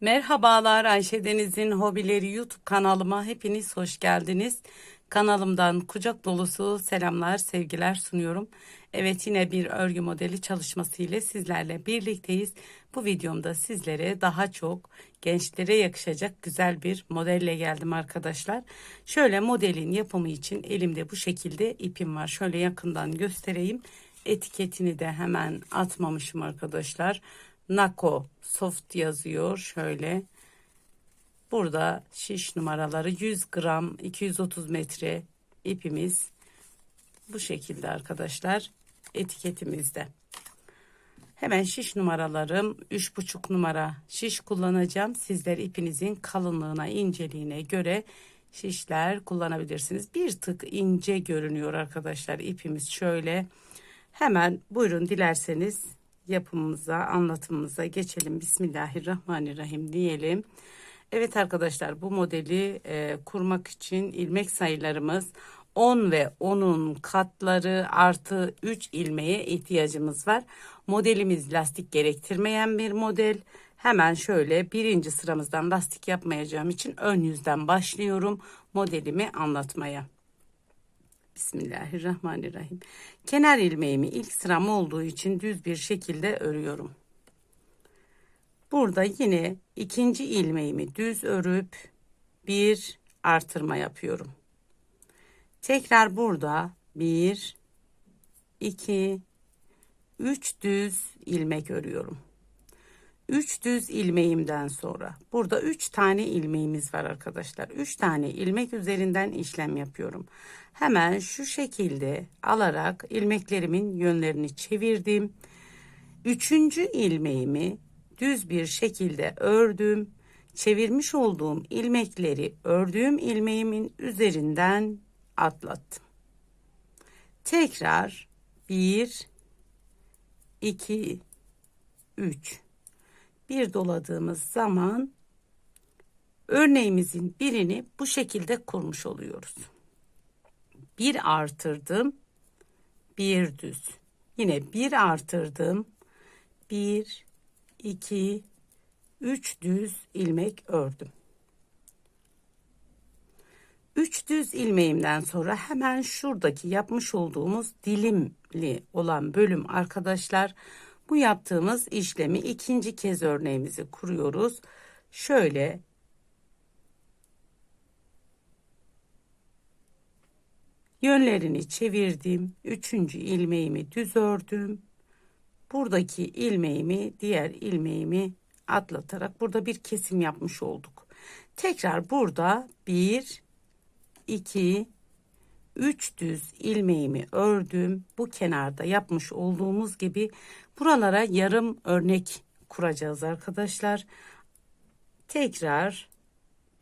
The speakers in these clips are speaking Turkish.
Merhabalar Ayşe Deniz'in Hobileri YouTube kanalıma hepiniz hoş geldiniz. Kanalımdan kucak dolusu selamlar, sevgiler sunuyorum. Evet yine bir örgü modeli çalışması ile sizlerle birlikteyiz. Bu videomda sizlere daha çok gençlere yakışacak güzel bir modelle geldim arkadaşlar. Şöyle modelin yapımı için elimde bu şekilde ipim var. Şöyle yakından göstereyim. Etiketini de hemen atmamışım arkadaşlar. Nako soft yazıyor şöyle. Burada şiş numaraları 100 gram 230 metre ipimiz bu şekilde arkadaşlar etiketimizde. Hemen şiş numaralarım 3,5 numara şiş kullanacağım. Sizler ipinizin kalınlığına inceliğine göre şişler kullanabilirsiniz. Bir tık ince görünüyor arkadaşlar ipimiz şöyle. Hemen buyurun dilerseniz yapımımıza anlatımımıza geçelim. Bismillahirrahmanirrahim diyelim. Evet arkadaşlar bu modeli e, kurmak için ilmek sayılarımız 10 ve 10'un katları artı 3 ilmeğe ihtiyacımız var. Modelimiz lastik gerektirmeyen bir model. Hemen şöyle birinci sıramızdan lastik yapmayacağım için ön yüzden başlıyorum modelimi anlatmaya. Bismillahirrahmanirrahim. Kenar ilmeğimi ilk sıram olduğu için düz bir şekilde örüyorum. Burada yine ikinci ilmeğimi düz örüp bir artırma yapıyorum. Tekrar burada bir, iki, üç düz ilmek örüyorum. 3 düz ilmeğimden sonra burada 3 tane ilmeğimiz var arkadaşlar. 3 tane ilmek üzerinden işlem yapıyorum. Hemen şu şekilde alarak ilmeklerimin yönlerini çevirdim. Üçüncü ilmeğimi düz bir şekilde ördüm. Çevirmiş olduğum ilmekleri ördüğüm ilmeğimin üzerinden atlattım. Tekrar 1 2 3 bir doladığımız zaman örneğimizin birini bu şekilde kurmuş oluyoruz. Bir artırdım, bir düz. Yine bir artırdım, bir, iki, üç düz ilmek ördüm. Üç düz ilmeğimden sonra hemen şuradaki yapmış olduğumuz dilimli olan bölüm arkadaşlar bu yaptığımız işlemi ikinci kez örneğimizi kuruyoruz. Şöyle yönlerini çevirdim. Üçüncü ilmeğimi düz ördüm. Buradaki ilmeğimi diğer ilmeğimi atlatarak burada bir kesim yapmış olduk. Tekrar burada bir, iki, 3 düz ilmeğimi ördüm. Bu kenarda yapmış olduğumuz gibi buralara yarım örnek kuracağız arkadaşlar. Tekrar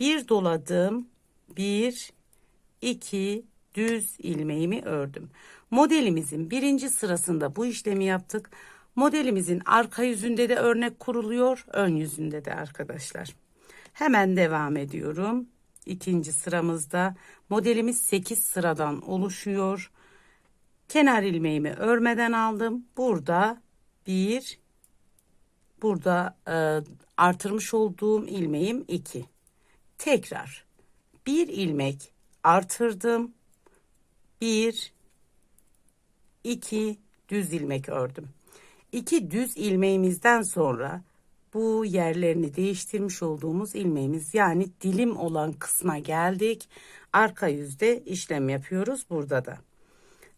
bir doladım. 1 2 düz ilmeğimi ördüm. Modelimizin birinci sırasında bu işlemi yaptık. Modelimizin arka yüzünde de örnek kuruluyor, ön yüzünde de arkadaşlar. Hemen devam ediyorum ikinci sıramızda modelimiz 8 sıradan oluşuyor. Kenar ilmeğimi örmeden aldım. Burada bir burada e, artırmış olduğum ilmeğim 2. Tekrar bir ilmek artırdım. 1 2 düz ilmek ördüm. 2 düz ilmeğimizden sonra bu yerlerini değiştirmiş olduğumuz ilmeğimiz yani dilim olan kısma geldik. Arka yüzde işlem yapıyoruz burada da.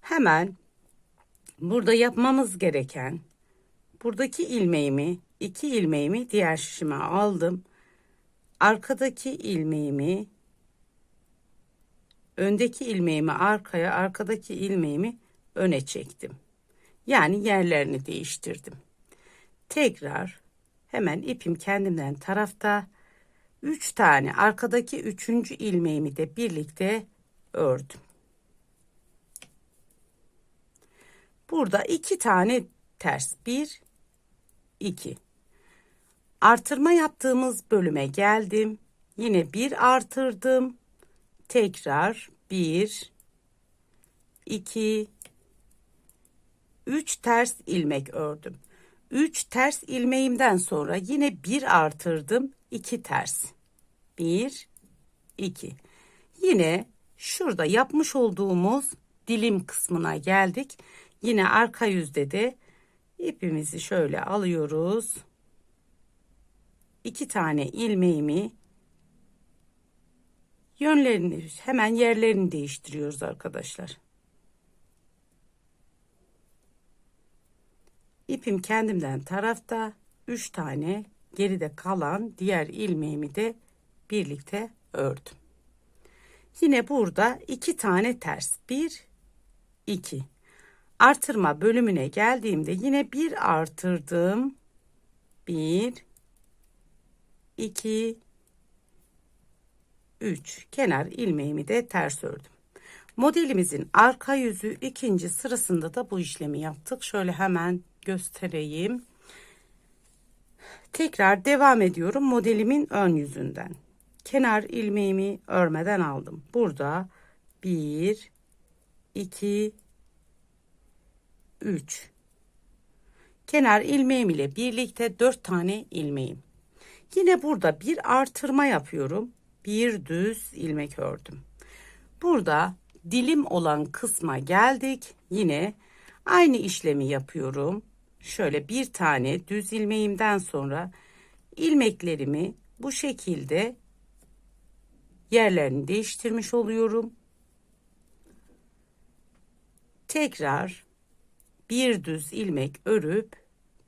Hemen burada yapmamız gereken buradaki ilmeğimi iki ilmeğimi diğer şişime aldım. Arkadaki ilmeğimi öndeki ilmeğimi arkaya arkadaki ilmeğimi öne çektim. Yani yerlerini değiştirdim. Tekrar Hemen ipim kendimden tarafta. 3 tane arkadaki üçüncü ilmeğimi de birlikte ördüm. Burada iki tane ters. Bir, iki. Artırma yaptığımız bölüme geldim. Yine bir artırdım. Tekrar bir, iki, üç ters ilmek ördüm. 3 ters ilmeğimden sonra yine bir artırdım 2 ters 1 2 yine şurada yapmış olduğumuz dilim kısmına geldik yine arka yüzde de ipimizi şöyle alıyoruz. İki tane ilmeğimi yönlerini hemen yerlerini değiştiriyoruz arkadaşlar. İpim kendimden tarafta. 3 tane geride kalan diğer ilmeğimi de birlikte ördüm. Yine burada 2 tane ters. 1 2 artırma bölümüne geldiğimde yine bir artırdım 1 2 3 kenar ilmeğimi de ters ördüm. Modelimizin arka yüzü ikinci sırasında da bu işlemi yaptık. Şöyle hemen göstereyim. Tekrar devam ediyorum modelimin ön yüzünden. Kenar ilmeğimi örmeden aldım. Burada 1 2 3 kenar ilmeğim ile birlikte 4 tane ilmeğim. Yine burada bir artırma yapıyorum. Bir düz ilmek ördüm. Burada dilim olan kısma geldik. Yine aynı işlemi yapıyorum şöyle bir tane düz ilmeğimden sonra ilmeklerimi bu şekilde yerlerini değiştirmiş oluyorum. Tekrar bir düz ilmek örüp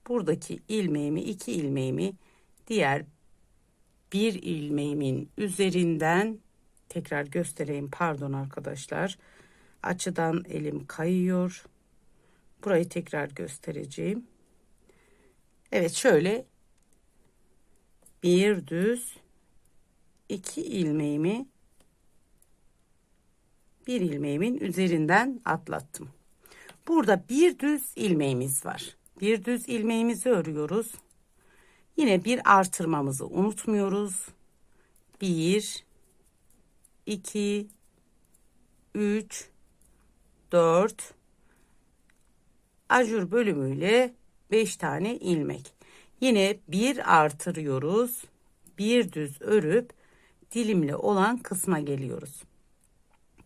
buradaki ilmeğimi iki ilmeğimi diğer bir ilmeğimin üzerinden tekrar göstereyim pardon arkadaşlar açıdan elim kayıyor Burayı tekrar göstereceğim. Evet şöyle bir düz iki ilmeğimi bir ilmeğimin üzerinden atlattım. Burada bir düz ilmeğimiz var. Bir düz ilmeğimizi örüyoruz. Yine bir artırmamızı unutmuyoruz. 1 2 3 4 ajur bölümüyle 5 tane ilmek. Yine bir artırıyoruz. Bir düz örüp dilimli olan kısma geliyoruz.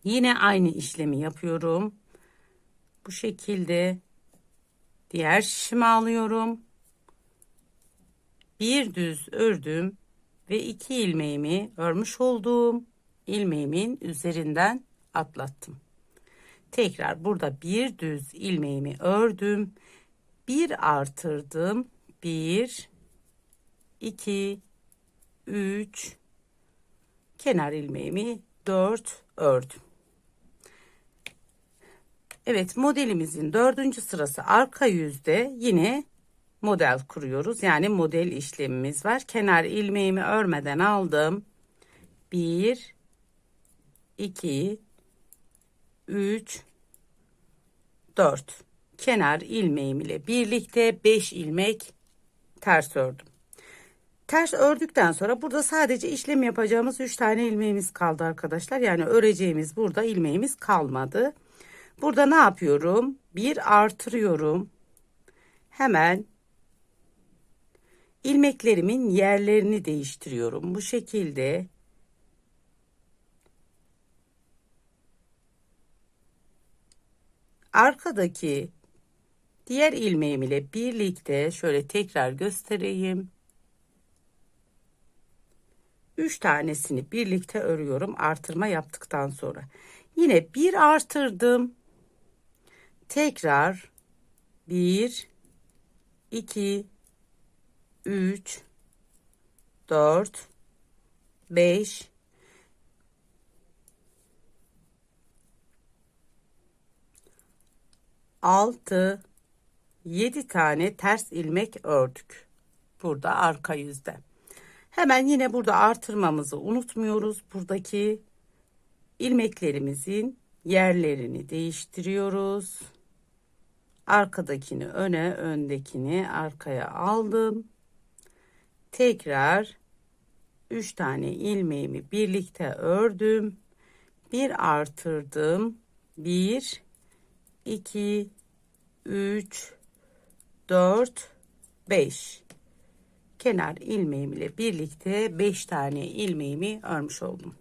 Yine aynı işlemi yapıyorum. Bu şekilde diğer şişimi alıyorum. Bir düz ördüm ve iki ilmeğimi örmüş olduğum ilmeğimin üzerinden atlattım. Tekrar burada bir düz ilmeğimi ördüm. Bir artırdım. Bir, iki, üç, kenar ilmeğimi dört ördüm. Evet modelimizin dördüncü sırası arka yüzde yine model kuruyoruz. Yani model işlemimiz var. Kenar ilmeğimi örmeden aldım. Bir, iki, 3 4 kenar ilmeğim ile birlikte 5 ilmek ters ördüm. Ters ördükten sonra burada sadece işlem yapacağımız 3 tane ilmeğimiz kaldı arkadaşlar. Yani öreceğimiz burada ilmeğimiz kalmadı. Burada ne yapıyorum? Bir artırıyorum. Hemen ilmeklerimin yerlerini değiştiriyorum. Bu şekilde arkadaki diğer ilmeğim ile birlikte şöyle tekrar göstereyim. 3 tanesini birlikte örüyorum artırma yaptıktan sonra. Yine bir artırdım. Tekrar 1 2 3 4 5 6 7 tane ters ilmek ördük. Burada arka yüzde. Hemen yine burada artırmamızı unutmuyoruz. Buradaki ilmeklerimizin yerlerini değiştiriyoruz. Arkadakini öne, öndekini arkaya aldım. Tekrar 3 tane ilmeğimi birlikte ördüm. Bir artırdım. 1 2 3 4 5 kenar ilmeğim ile birlikte 5 tane ilmeğimi örmüş oldum.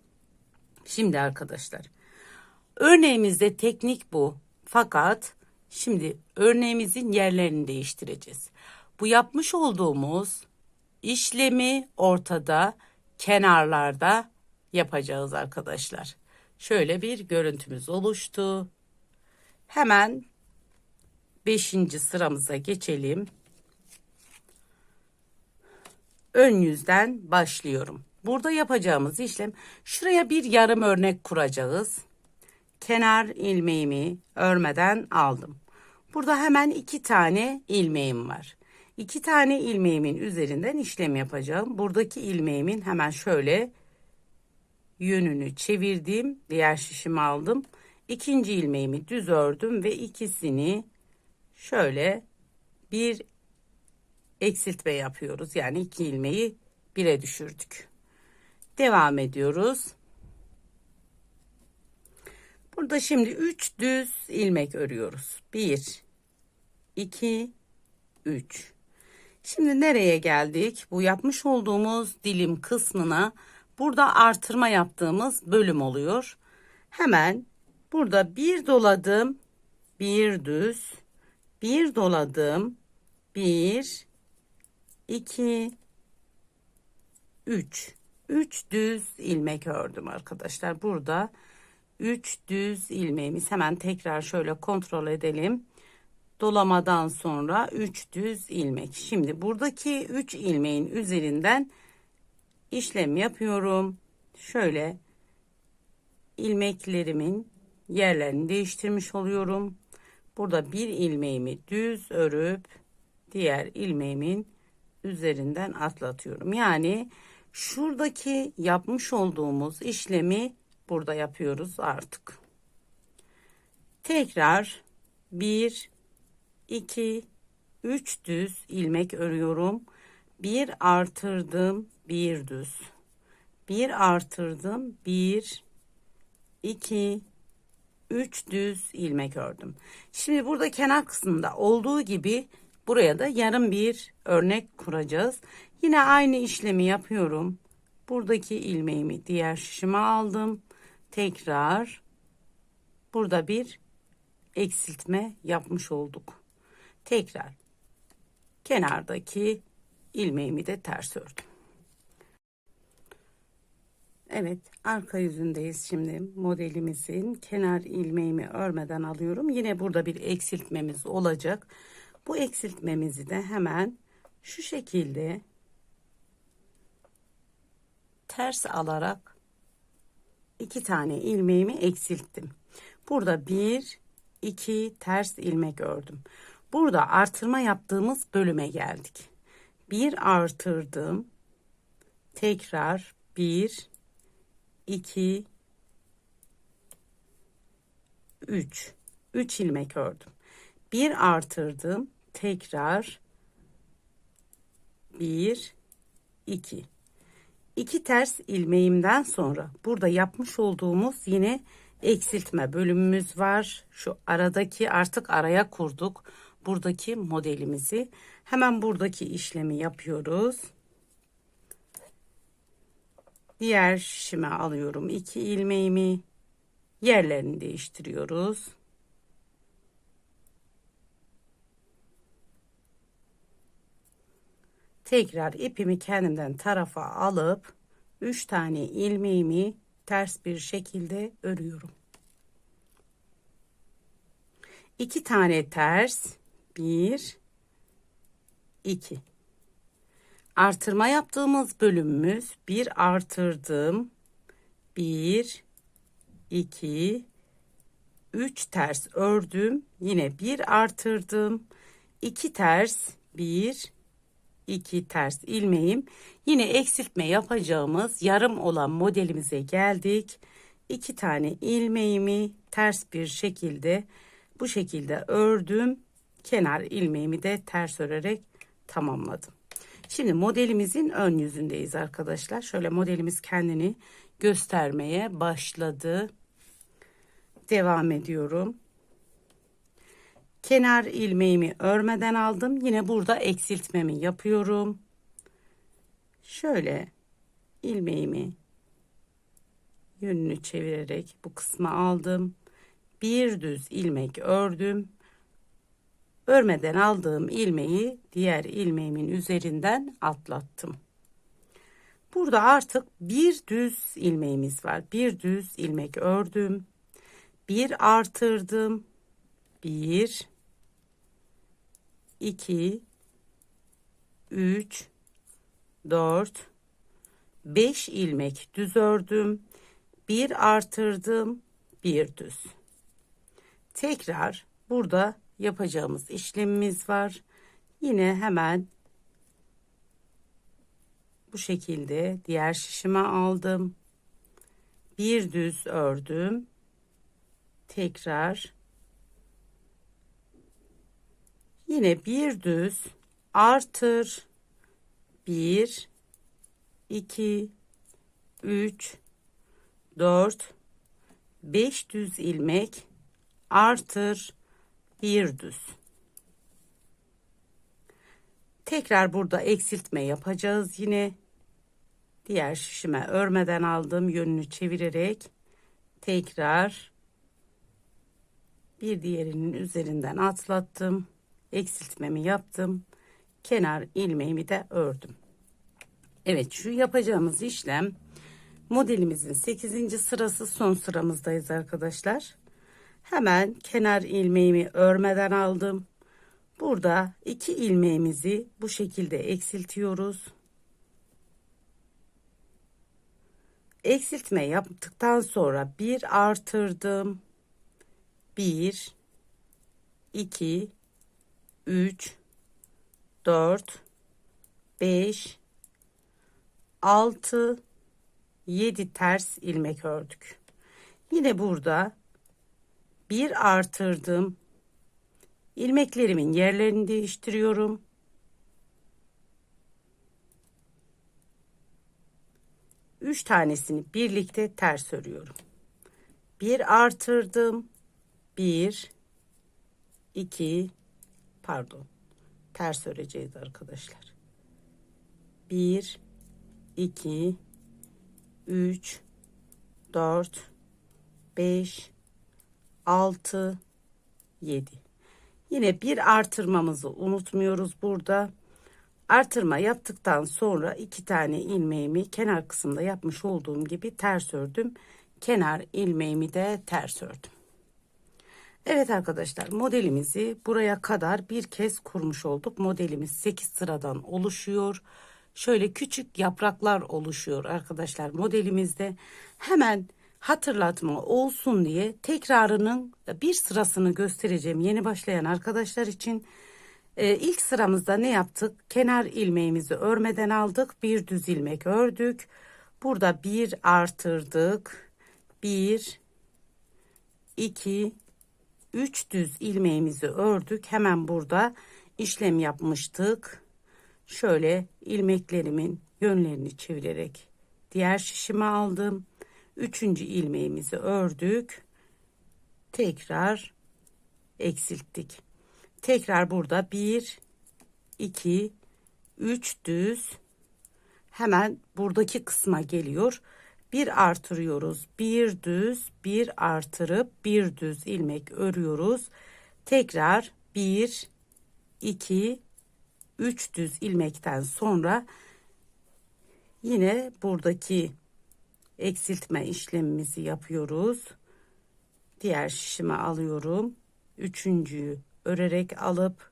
Şimdi arkadaşlar örneğimizde teknik bu. Fakat şimdi örneğimizin yerlerini değiştireceğiz. Bu yapmış olduğumuz işlemi ortada, kenarlarda yapacağız arkadaşlar. Şöyle bir görüntümüz oluştu. Hemen 5. sıramıza geçelim. Ön yüzden başlıyorum. Burada yapacağımız işlem şuraya bir yarım örnek kuracağız. Kenar ilmeğimi örmeden aldım. Burada hemen iki tane ilmeğim var. İki tane ilmeğimin üzerinden işlem yapacağım. Buradaki ilmeğimin hemen şöyle yönünü çevirdim. Diğer şişimi aldım. İkinci ilmeğimi düz ördüm ve ikisini şöyle bir eksiltme yapıyoruz. Yani iki ilmeği bire düşürdük. Devam ediyoruz. Burada şimdi 3 düz ilmek örüyoruz. 1 2 3 Şimdi nereye geldik? Bu yapmış olduğumuz dilim kısmına burada artırma yaptığımız bölüm oluyor. Hemen burada bir doladım, bir düz, bir doladım, bir, iki, üç. Üç düz ilmek ördüm arkadaşlar. Burada üç düz ilmeğimiz hemen tekrar şöyle kontrol edelim dolamadan sonra 3 düz ilmek. Şimdi buradaki 3 ilmeğin üzerinden işlem yapıyorum. Şöyle ilmeklerimin yerlerini değiştirmiş oluyorum. Burada bir ilmeğimi düz örüp diğer ilmeğimin üzerinden atlatıyorum. Yani şuradaki yapmış olduğumuz işlemi burada yapıyoruz artık. Tekrar bir 2 3 düz ilmek örüyorum. Bir artırdım, bir düz. Bir artırdım, bir, iki, üç düz ilmek ördüm. Şimdi burada kenar kısmında olduğu gibi buraya da yarım bir örnek kuracağız. Yine aynı işlemi yapıyorum. Buradaki ilmeğimi diğer şişime aldım. Tekrar burada bir eksiltme yapmış olduk tekrar kenardaki ilmeğimi de ters ördüm. Evet arka yüzündeyiz şimdi modelimizin kenar ilmeğimi örmeden alıyorum. Yine burada bir eksiltmemiz olacak. Bu eksiltmemizi de hemen şu şekilde ters alarak iki tane ilmeğimi eksilttim. Burada bir iki ters ilmek ördüm. Burada artırma yaptığımız bölüme geldik. Bir artırdım. Tekrar bir, iki, üç. Üç ilmek ördüm. Bir artırdım. Tekrar bir, iki. İki ters ilmeğimden sonra burada yapmış olduğumuz yine eksiltme bölümümüz var. Şu aradaki artık araya kurduk buradaki modelimizi. Hemen buradaki işlemi yapıyoruz. Diğer şişime alıyorum. iki ilmeğimi yerlerini değiştiriyoruz. Tekrar ipimi kendimden tarafa alıp 3 tane ilmeğimi ters bir şekilde örüyorum. 2 tane ters 1 2 artırma yaptığımız bölümümüz bir artırdım. 1 2 3 ters ördüm. Yine bir artırdım. 2 ters 1 2 ters ilmeğim. Yine eksiltme yapacağımız yarım olan modelimize geldik. 2 tane ilmeğimi ters bir şekilde bu şekilde ördüm kenar ilmeğimi de ters örerek tamamladım. Şimdi modelimizin ön yüzündeyiz arkadaşlar. Şöyle modelimiz kendini göstermeye başladı. Devam ediyorum. Kenar ilmeğimi örmeden aldım. Yine burada eksiltmemi yapıyorum. Şöyle ilmeğimi yönünü çevirerek bu kısma aldım. Bir düz ilmek ördüm. Örmeden aldığım ilmeği diğer ilmeğimin üzerinden atlattım. Burada artık bir düz ilmeğimiz var. Bir düz ilmek ördüm. Bir artırdım. Bir, iki, üç, dört, beş ilmek düz ördüm. Bir artırdım. Bir düz. Tekrar burada yapacağımız işlemimiz var. Yine hemen bu şekilde diğer şişime aldım. Bir düz ördüm. Tekrar yine bir düz artır. Bir, iki, üç, dört, beş düz ilmek artır düz. Tekrar burada eksiltme yapacağız yine. Diğer şişime örmeden aldım yönünü çevirerek tekrar bir diğerinin üzerinden atlattım. Eksiltmemi yaptım. Kenar ilmeğimi de ördüm. Evet şu yapacağımız işlem modelimizin 8. sırası son sıramızdayız arkadaşlar. Hemen kenar ilmeğimi örmeden aldım. Burada iki ilmeğimizi bu şekilde eksiltiyoruz. Eksiltme yaptıktan sonra bir artırdım. 1 2 3 4 5 6 7 ters ilmek ördük. Yine burada bir artırdım. İlmeklerimin yerlerini değiştiriyorum. Üç tanesini birlikte ters örüyorum. Bir artırdım. Bir, iki, pardon. Ters öreceğiz arkadaşlar. Bir, iki, üç, dört, beş, 6 7 yine bir artırmamızı unutmuyoruz burada. Artırma yaptıktan sonra iki tane ilmeğimi kenar kısımda yapmış olduğum gibi ters ördüm. Kenar ilmeğimi de ters ördüm. Evet arkadaşlar modelimizi buraya kadar bir kez kurmuş olduk. Modelimiz 8 sıradan oluşuyor. Şöyle küçük yapraklar oluşuyor arkadaşlar modelimizde. Hemen hatırlatma olsun diye tekrarının bir sırasını göstereceğim yeni başlayan arkadaşlar için. Ee, ilk sıramızda ne yaptık? Kenar ilmeğimizi örmeden aldık. Bir düz ilmek ördük. Burada bir artırdık. Bir, iki, üç düz ilmeğimizi ördük. Hemen burada işlem yapmıştık. Şöyle ilmeklerimin yönlerini çevirerek diğer şişime aldım üçüncü ilmeğimizi ördük. Tekrar eksilttik. Tekrar burada bir iki üç düz. Hemen buradaki kısma geliyor. Bir artırıyoruz. Bir düz bir artırıp bir düz ilmek örüyoruz. Tekrar bir iki üç düz ilmekten sonra yine buradaki eksiltme işlemimizi yapıyoruz. Diğer şişime alıyorum. Üçüncüyü örerek alıp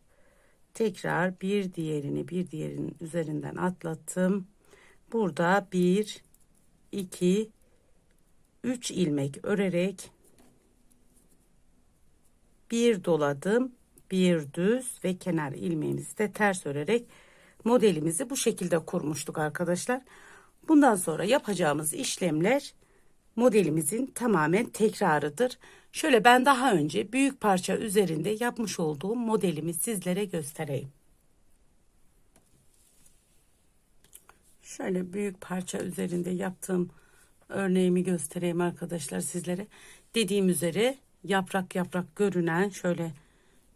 tekrar bir diğerini bir diğerinin üzerinden atlattım. Burada bir, iki, üç ilmek örerek bir doladım, bir düz ve kenar ilmeğimizi de ters örerek modelimizi bu şekilde kurmuştuk arkadaşlar. Bundan sonra yapacağımız işlemler modelimizin tamamen tekrarıdır. Şöyle ben daha önce büyük parça üzerinde yapmış olduğum modelimi sizlere göstereyim. Şöyle büyük parça üzerinde yaptığım örneğimi göstereyim arkadaşlar sizlere. Dediğim üzere yaprak yaprak görünen şöyle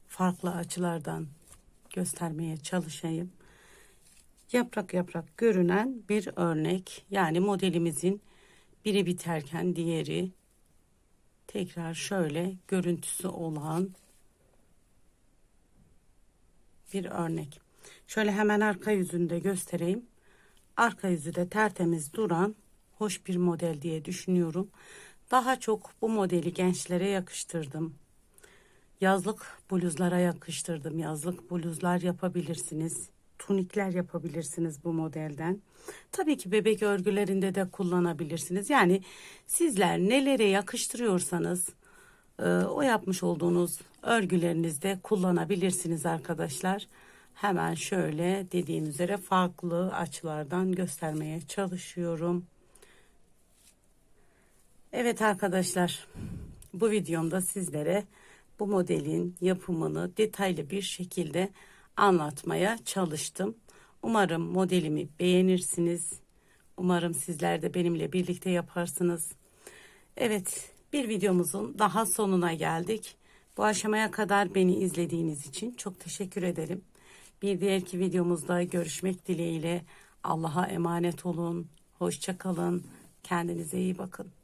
farklı açılardan göstermeye çalışayım. Yaprak yaprak görünen bir örnek. Yani modelimizin biri biterken diğeri tekrar şöyle görüntüsü olan bir örnek. Şöyle hemen arka yüzünü de göstereyim. Arka yüzü de tertemiz duran hoş bir model diye düşünüyorum. Daha çok bu modeli gençlere yakıştırdım. Yazlık bluzlara yakıştırdım. Yazlık bluzlar yapabilirsiniz. Tunikler yapabilirsiniz bu modelden. Tabii ki bebek örgülerinde de kullanabilirsiniz. Yani sizler nelere yakıştırıyorsanız e, o yapmış olduğunuz örgülerinizde kullanabilirsiniz arkadaşlar. Hemen şöyle dediğim üzere farklı açılardan göstermeye çalışıyorum. Evet arkadaşlar bu videomda sizlere bu modelin yapımını detaylı bir şekilde anlatmaya çalıştım. Umarım modelimi beğenirsiniz. Umarım sizler de benimle birlikte yaparsınız. Evet bir videomuzun daha sonuna geldik. Bu aşamaya kadar beni izlediğiniz için çok teşekkür ederim. Bir diğerki videomuzda görüşmek dileğiyle Allah'a emanet olun. Hoşça kalın. Kendinize iyi bakın.